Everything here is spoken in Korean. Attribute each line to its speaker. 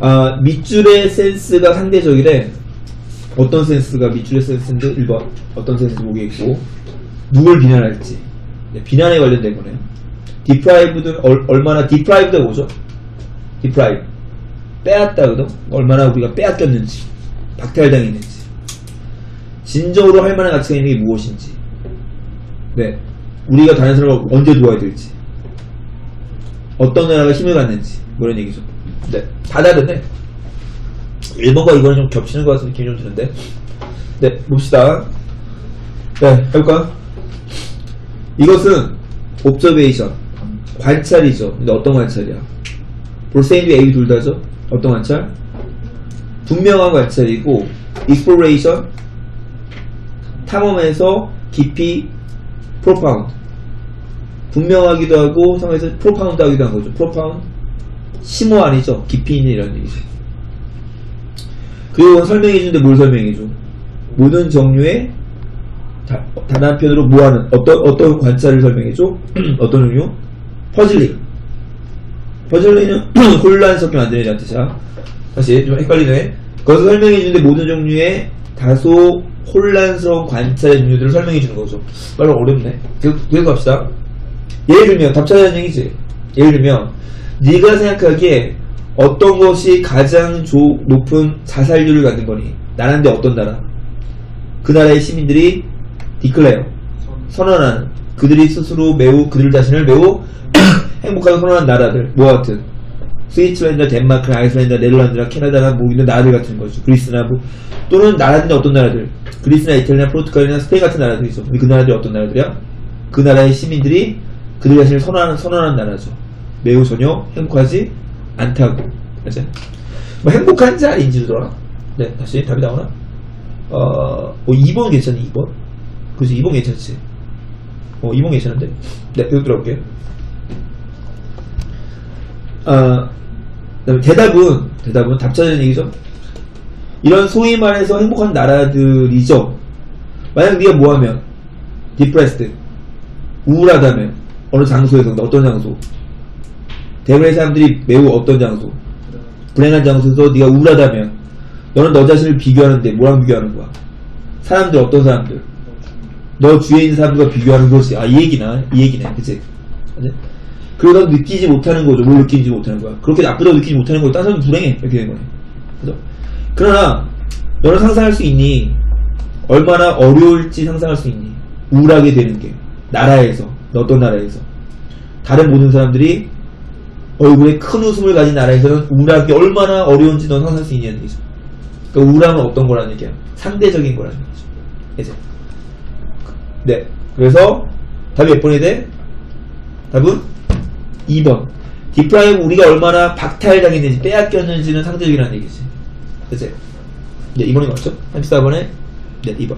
Speaker 1: 아, 밑줄의 센스가 상대적이래. 어떤 센스가 밑줄의 센스인데? 1번. 어떤 센스 보겠고. 누굴 비난할지. 네, 비난에 관련된 거네요. 디프라이브는 얼, 얼마나 디프라이브가 뭐죠? 디프라이브 빼앗다거든. 얼마나 우리가 빼앗겼는지. 박탈당했는지. 진정으로 할 만한 가치가 있는 게 무엇인지. 네. 우리가 다른 사람을 언제 도와야 될지. 어떤 나라가 힘을 갖는지. 뭐 이런 얘기죠. 네, 다 다르네. 1번과 2번은 좀 겹치는 것 같은 느낌이 좀 드는데. 네, 봅시다. 네, 해볼까요? 이것은 observation, 관찰이죠. 근데 어떤 관찰이야? 볼세인도 A 둘 다죠? 어떤 관찰? 분명한 관찰이고, exploration, 탐험에서 깊이 profound. 분명하기도 하고 성에서 profound 하기도 한 거죠. profound. 심오 아니죠. 깊이 있는 이런 얘기죠. 그리고 설명해 주는데 뭘 설명해 줘? 모든 종류의 다, 단한편으로 모아는 어떤 어떤 관찰을 설명해 줘? 어떤 종류? 퍼즐링. 퍼즐링은 혼란 안 되는 이란 뜻이야. 다시 좀 헷갈리네. 거기서 설명해 주는데 모든 종류의 다소 혼란스러운 관찰의 종류들을 설명해 주는 거죠. 말로 어렵네. 그, 그래서 갑시다. 예를 들면 답 찾아라는 얘기지. 예를 들면 네가 생각하기에 어떤 것이 가장 조- 높은 자살률을 갖는 거니? 나라인데 어떤 나라? 그 나라의 시민들이 디클레어 선언하는 그들이 스스로 매우 그들 자신을 매우 행복하게 선언한 나라들 뭐 같은 스위스랜드, 덴마크, 아이슬란드, 네덜란드나 캐나다나 뭐 있는 나라들 같은 거죠. 그리스나 뭐 또는 나라인데 어떤 나라들? 그리스나 이탈리아, 포르투갈이나 스페인 같은 나라들이죠. 근데 그 나라들이 어떤 나라들이야? 그 나라의 시민들이 그들 자신을 선언하는 선언한 나라죠. 매우 전혀 행복하지 않다고. 맞아? 뭐 행복한지 아닌지도더라. 네, 다시 답이 나오나? 어, 뭐 2번 괜찮니? 2번? 그지 2번 괜찮지? 어, 2번 괜찮은데? 네, 이거 들어볼게요. 아, 그다음에 대답은 대답은 답 찾는 얘기죠. 이런 소위 말해서 행복한 나라들이죠. 만약 네가 뭐하면 디프레스드 우울하다면 어느 장소에서 어떤 장소? 대부분의 사람들이 매우 어떤 장소? 불행한 장소에서 네가 우울하다면 너는 너 자신을 비교하는데 뭐랑 비교하는 거야? 사람들 어떤 사람들? 너 주위에 있는 사람들과 비교하는 것이 아이 얘기나 이 얘기네 그치? 넌 느끼지 못하는 거죠 뭘 느끼지 못하는 거야 그렇게 나쁘다고 느끼지 못하는 거야 사람은 불행해 이렇게 된 거네 그죠? 그러나 너는 상상할 수 있니? 얼마나 어려울지 상상할 수 있니? 우울하게 되는 게 나라에서 너 어떤 나라에서 다른 모든 사람들이 얼굴에 큰 웃음을 가진 나라에서는 우울하기 얼마나 어려운지 넌 상상할 수 있냐는 얘기죠. 그러니까 우울함은 어떤 거라는 얘기야? 상대적인 거라는 얘기죠. 이제. 네. 그래서 답이 몇 번이 돼? 답은 2번. 디프라이브 우리가 얼마나 박탈당했는지 빼앗겼는지는 상대적이라는 얘기지. 그치? 네, 2번이 맞죠? 34번에 네, 2번.